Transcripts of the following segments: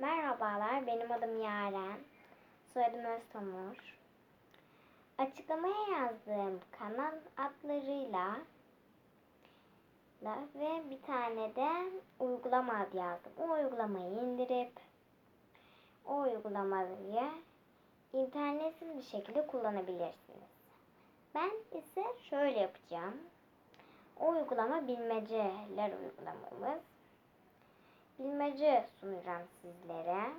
Merhabalar, benim adım Yaren. Soyadım Öztamur. Açıklamaya yazdığım kanal adlarıyla ve bir tane de uygulama adı yazdım. O uygulamayı indirip o uygulamayı internetsiz bir şekilde kullanabilirsiniz. Ben ise şöyle yapacağım. O uygulama bilmeceler uygulamamız. Bilmece sunacağım sizlere.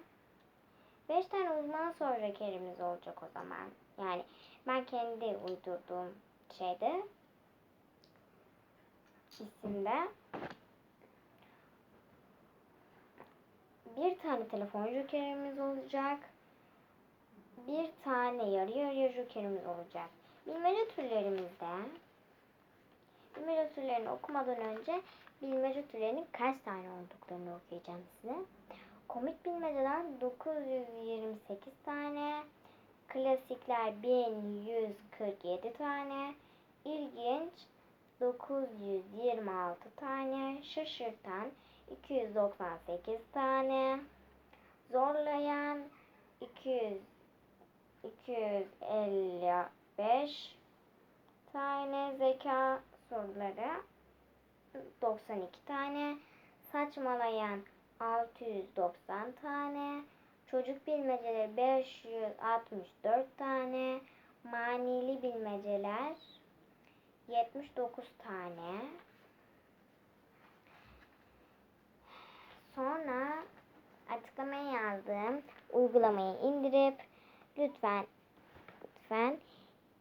5 tane uzman soru jokerimiz olacak o zaman. Yani ben kendi uydurduğum şeyde isimde bir tane telefon jokerimiz olacak. Bir tane yarı yarıya jokerimiz olacak. Bilmece türlerimizde bilmece türlerini okumadan önce bilmece türlerinin kaç tane olduklarını okuyacağım size. Komik bilmeceden 928 tane, klasikler 1147 tane, ilginç 926 tane, şaşırtan 298 tane, zorlayan 200 255 tane zeka soruları 92 tane, saçmalayan 690 tane, çocuk bilmeceleri 564 tane, manili bilmeceler 79 tane. Sonra açıklamaya yazdığım uygulamayı indirip lütfen lütfen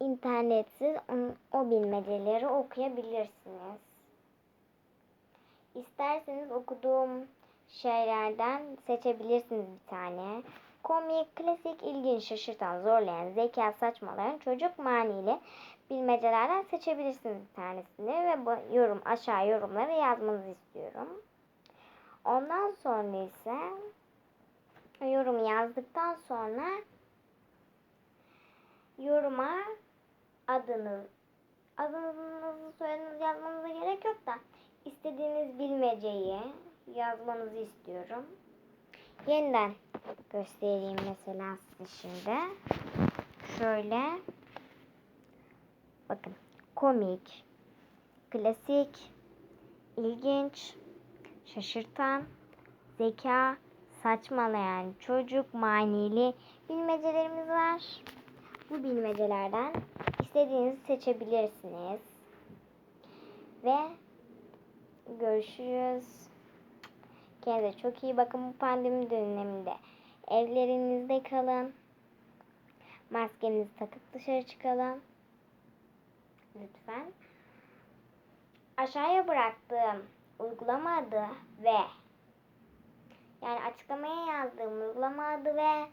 internetsiz o- bilmeceleri okuyabilirsiniz. İsterseniz okuduğum şeylerden seçebilirsiniz bir tane. Komik, klasik, ilginç, şaşırtan, zorlayan, zeka, saçmalayan, çocuk manili bilmecelerden seçebilirsiniz bir tanesini ve bu yorum aşağı yorumlara yazmanızı istiyorum. Ondan sonra ise yorum yazdıktan sonra yoruma adınız adınızı soyadınızı yazmanıza gerek yok da istediğiniz bilmeceyi yazmanızı istiyorum. Yeniden göstereyim mesela size şimdi. Şöyle bakın komik, klasik, ilginç, şaşırtan, zeka, saçmalayan, çocuk, manili bilmecelerimiz var. Bu bilmecelerden istediğinizi seçebilirsiniz. Ve görüşürüz. Kendinize çok iyi bakın bu pandemi döneminde. Evlerinizde kalın. Maskenizi takıp dışarı çıkalım. Lütfen. Aşağıya bıraktığım uygulama adı ve yani açıklamaya yazdığım uygulama adı ve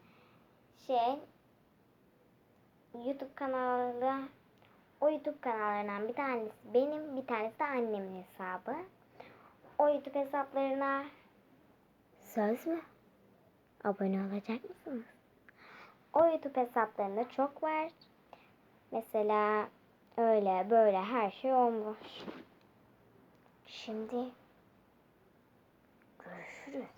şey YouTube kanalı o YouTube kanallarından bir tanesi benim, bir tanesi de annemin hesabı. O YouTube hesaplarına söz mü? Abone olacak mısınız? O YouTube hesaplarında çok var. Mesela öyle böyle her şey olmuş. Şimdi görüşürüz.